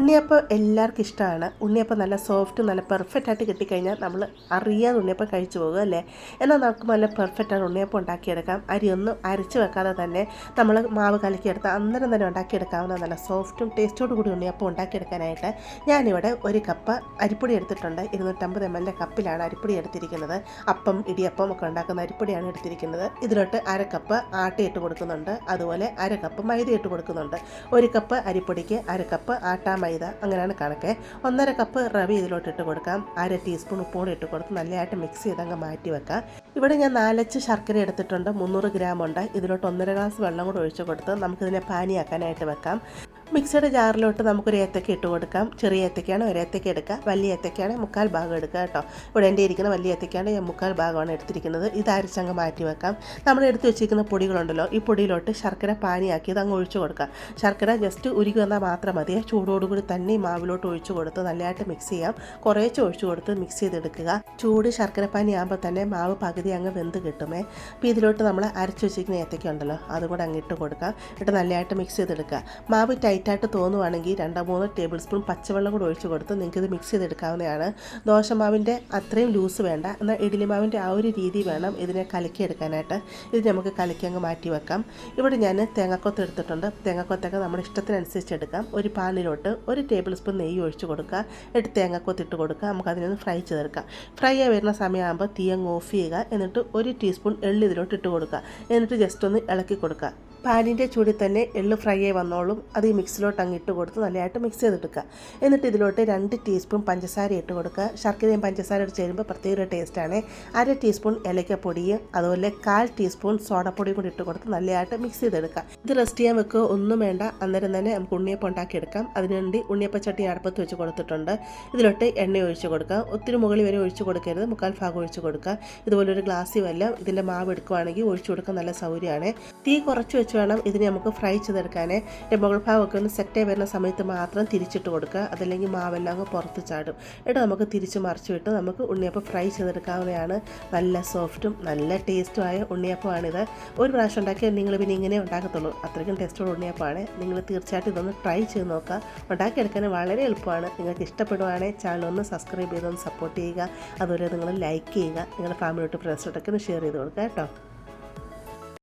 ഉണ്ണിയപ്പം എല്ലാവർക്കും ഇഷ്ടമാണ്. ഉണ്ണിയപ്പം നല്ല സോഫ്റ്റ് നല്ല പെർഫെക്റ്റ് ആയിട്ട് കിട്ടിക്കഴിഞ്ഞാൽ നമ്മൾ അറിയാതെ ഉണ്ണിയപ്പം കഴിച്ചു പോകും അല്ലേ? എന്നാൽ നമുക്ക് നല്ല പെർഫെക്റ്റ് ആണ് ഉണ്ണിയപ്പം ഉണ്ടാക്കിയെടുക്കാം. അരിയൊന്നും അരച്ച് വെക്കാതെ തന്നെ നമ്മൾ മാവ് കലക്കിയെടുത്ത് അന്നേരം തന്നെ ഉണ്ടാക്കിയെടുക്കാവുന്ന നല്ല സോഫ്റ്റും ടേസ്റ്റോട് കൂടി ഉണ്ണിയപ്പം ഉണ്ടാക്കിയെടുക്കാനായിട്ട് ഞാനിവിടെ ഒരു കപ്പ് അരിപ്പൊടി എടുത്തിട്ടുണ്ട്. ഇരുന്നൂറ്റമ്പത് എം എല്ലിന്റെ കപ്പിലാണ് അരിപ്പൊടി എടുത്തിരിക്കുന്നത്. അപ്പം ഇടിയപ്പം ഒക്കെ ഉണ്ടാക്കുന്ന അരിപ്പൊടിയാണ് എടുത്തിരിക്കുന്നത്. ഇതിലോട്ട് അര കപ്പ് ആട്ടയിട്ട് കൊടുക്കുന്നുണ്ട്. അതുപോലെ അര കപ്പ് മൈദ ഇട്ട് കൊടുക്കുന്നുണ്ട്. ഒരു കപ്പ് അരിപ്പൊടിക്ക് അര കപ്പ് ആട്ട മൈദ അങ്ങനെയാണ് കണക്ക്. ഒന്നര കപ്പ് റവ ഇതിലോട്ട് ഇട്ട് കൊടുക്കാം. അര ടീസ്പൂൺ ഉപ്പോടെ ഇട്ട് കൊടുത്ത് നല്ലതായിട്ട് മിക്സ് ചെയ്ത് അങ്ങ് മാറ്റി വെക്കാം. ഇവിടെ ഞാൻ നാലച്ച് ശർക്കര എടുത്തിട്ടുണ്ട്. മുന്നൂറ് ഗ്രാം ഉണ്ട്. ഇതിലോട്ട് ഒന്നര ഗ്ലാസ് വെള്ളം കൂടെ ഒഴിച്ച് കൊടുത്ത് നമുക്കിതിനെ പാനിയാക്കാനായിട്ട് വെക്കാം. മിക്സിയുടെ ജാറിലോട്ട് നമുക്കൊരു ഏത്തക്ക ഇട്ട് കൊടുക്കാം. ചെറിയ ഏത്തക്കയാണ് ഒരു ഏത്തക്ക എടുക്കുക വലിയ ഏത്തക്കയാണ് മുക്കാൽ ഭാഗം എടുക്കുക കേട്ടോ. ഇവിടെ എന്റെ ഇരിക്കുന്ന വലിയ ഏത്തക്കയാണ് ഞാൻ മുക്കാൽ ഭാഗമാണ് എടുത്തിരിക്കുന്നത്. ഇത് അരിച്ചങ്ങ് മാറ്റി വെക്കാം. നമ്മൾ എടുത്ത് വെച്ചിരിക്കുന്ന പൊടികളുണ്ടല്ലോ ഈ പൊടിയിലോട്ട് ശർക്കര പാനിയാക്കിയത് അങ്ങ് ഒഴിച്ചു കൊടുക്കാം ശർക്കര ജസ്റ്റ് ഉരുകി വന്നാൽ മാത്രം മതി. ചൂടോടുകൂടി തന്നെ മാവിലോട്ട് ഒഴിച്ചു കൊടുത്ത് നല്ലതായിട്ട് മിക്സ് ചെയ്യാം. കുറേശ്ശെ ഒഴിച്ചു കൊടുത്ത് മിക്സ് ചെയ്തെടുക്കുക. ചൂട് ശർക്കര പാനി ആകുമ്പോൾ തന്നെ മാവ് പകുതി അങ്ങ് വെന്ത് കിട്ടുമേ. അപ്പോൾ ഇതിലോട്ട് നമ്മൾ അരച്ച് വെച്ചിരിക്കുന്ന ഏത്തക്ക ഉണ്ടല്ലോ അതും കൂടെ അങ്ങ് ഇട്ട് കൊടുക്കാം. എന്നിട്ട് നല്ലതായിട്ട് മിക്സ് ചെയ്തെടുക്കുക. മാവ് ടൈറ്റായിട്ട് തോന്നുവാണെങ്കിൽ രണ്ടോ മൂന്നോ ടേബിൾ സ്പൂൺ പച്ചവെള്ളം കൂടെ ഒഴിച്ച് കൊടുത്ത് നിങ്ങൾക്കിത് മിക്സ് ചെയ്തെടുക്കാവുന്നതാണ്. ദോശമാവിന്റെ അത്രയും ലൂസ് വേണ്ട. എന്നാൽ ഇഡ്ഡലിമാവിന്റെ ആ ഒരു രീതി വേണം ഇതിനെ കലക്കിയെടുക്കാനായിട്ട്. ഇത് നമുക്ക് കലക്കി അങ്ങ് മാറ്റി വെക്കാം. ഇവിടെ ഞാൻ തേങ്ങാക്കൊത്ത് എടുത്തിട്ടുണ്ട്. തേങ്ങാക്കൊത്തൊക്കെ നമ്മുടെ ഇഷ്ടത്തിനനുസരിച്ച് എടുക്കാം. ഒരു പാനിലോട്ട് ഒരു ടേബിൾ സ്പൂൺ നെയ്യ് ഒഴിച്ച് കൊടുക്കുക. എന്നിട്ട് തേങ്ങാക്കൊത്ത് ഇട്ട് കൊടുക്കുക. നമുക്ക് അതിനൊന്ന് ഫ്രൈ ചെയ്തെടുക്കാം. ഫ്രൈ ആയി വരുന്ന സമയമാകുമ്പോൾ തീ അങ്ങ് ഓഫ് ചെയ്യുക. എന്നിട്ട് ഒരു ടീസ്പൂൺ എള്ളി ഇതിലോട്ട് ഇട്ട് കൊടുക്കുക. എന്നിട്ട് ജസ്റ്റ് ഒന്ന് ഇളക്കി കൊടുക്കുക. പാനിന്റെ ചൂടിൽ തന്നെ എള്ള് ഫ്രൈ ആയി വന്നോളും. അത് ഈ മിക്സിലോട്ട് അങ്ങ് ഇട്ട് കൊടുത്ത് നല്ലതായിട്ട് മിക്സ് ചെയ്തെടുക്കുക. എന്നിട്ട് ഇതിലോട്ട് രണ്ട് ടീസ്പൂൺ പഞ്ചസാര ഇട്ട് കൊടുക്കുക. ശർക്കരയും പഞ്ചസാര ഇട്ട് ചേരുമ്പോൾ പ്രത്യേക ഒരു ടേസ്റ്റാണ് അര ടീസ്പൂൺ ഏലക്കപ്പൊടിയും അതുപോലെ കാൽ ടീസ്പൂൺ സോഡപ്പൊടിയും കൂടി ഇട്ട് കൊടുത്ത് നല്ലതായിട്ട് മിക്സ് ചെയ്തെടുക്കുക. ഇത് റെസ്റ്റ് ചെയ്യാൻ വെക്കുക. ഒന്നും വേണ്ട. അന്നേരം തന്നെ നമുക്ക് ഉണ്ണിയപ്പം ഉണ്ടാക്കിയെടുക്കാം. അതിനുവേണ്ടി ഉണ്ണിയപ്പച്ചട്ടി അടുപ്പത്ത് വെച്ച് കൊടുത്തിട്ടുണ്ട്. ഇതിലോട്ട് എണ്ണ ഒഴിച്ച് കൊടുക്കുക. ഒത്തിരി മുകളിൽ വരെ ഒഴിച്ച് കൊടുക്കരുത്. മുക്കാൽ ഭാഗം ഒഴിച്ച് കൊടുക്കുക. ഇതുപോലെ ഒരു ഗ്ലാസ്സിൽ വല്ല ഇതിന്റെ മാവ് എടുക്കുവാണെങ്കിൽ ഒഴിച്ചു കൊടുക്കാൻ നല്ല സൗകര്യമാണ്. തീ കുറച്ച് വെച്ച് വേണം ഇതിനെ നമുക്ക് ഫ്രൈ ചെയ്തെടുക്കാനേ. മുകൾ ഭാഗമൊക്കെ ഒന്ന് സെറ്റായി വരുന്ന സമയത്ത് മാത്രം തിരിച്ചിട്ട് കൊടുക്കുക. അതല്ലെങ്കിൽ മാവെല്ലാം അങ്ങ് പുറത്ത് ചാടും. എന്നിട്ട് നമുക്ക് തിരിച്ച് മറിച്ച് വിട്ട് നമുക്ക് ഉണ്ണിയപ്പം ഫ്രൈ ചെയ്തെടുക്കാവുന്നതാണ്. നല്ല സോഫ്റ്റും നല്ല ടേസ്റ്റുമായ ഉണ്ണിയപ്പമാണിത്. ഒരു പ്രാവശ്യം ഉണ്ടാക്കിയാൽ നിങ്ങൾ പിന്നെ ഇങ്ങനെ ഉണ്ടാക്കത്തുള്ളൂ. അത്രയ്ക്കും ടേസ്റ്റോട് ഉണ്ണിയപ്പമാണ്. നിങ്ങൾ തീർച്ചയായിട്ടും ഇതൊന്ന് ട്രൈ ചെയ്ത് നോക്കുക. ഉണ്ടാക്കിയെടുക്കാൻ വളരെ എളുപ്പമാണ്. നിങ്ങൾക്ക് ഇഷ്ടപ്പെടുവാണെങ്കിൽ ചാനൽ ഒന്ന് സബ്സ്ക്രൈബ് ചെയ്തൊന്ന് സപ്പോർട്ട് ചെയ്യുക. അതുപോലെ നിങ്ങൾ ലൈക്ക് ചെയ്യുക. നിങ്ങളുടെ ഫാമിലിയോട്ട് ഫ്രണ്ട്സോട്ടൊക്കെ ഒന്ന് ഷെയർ ചെയ്ത് കൊടുക്കുക കേട്ടോ.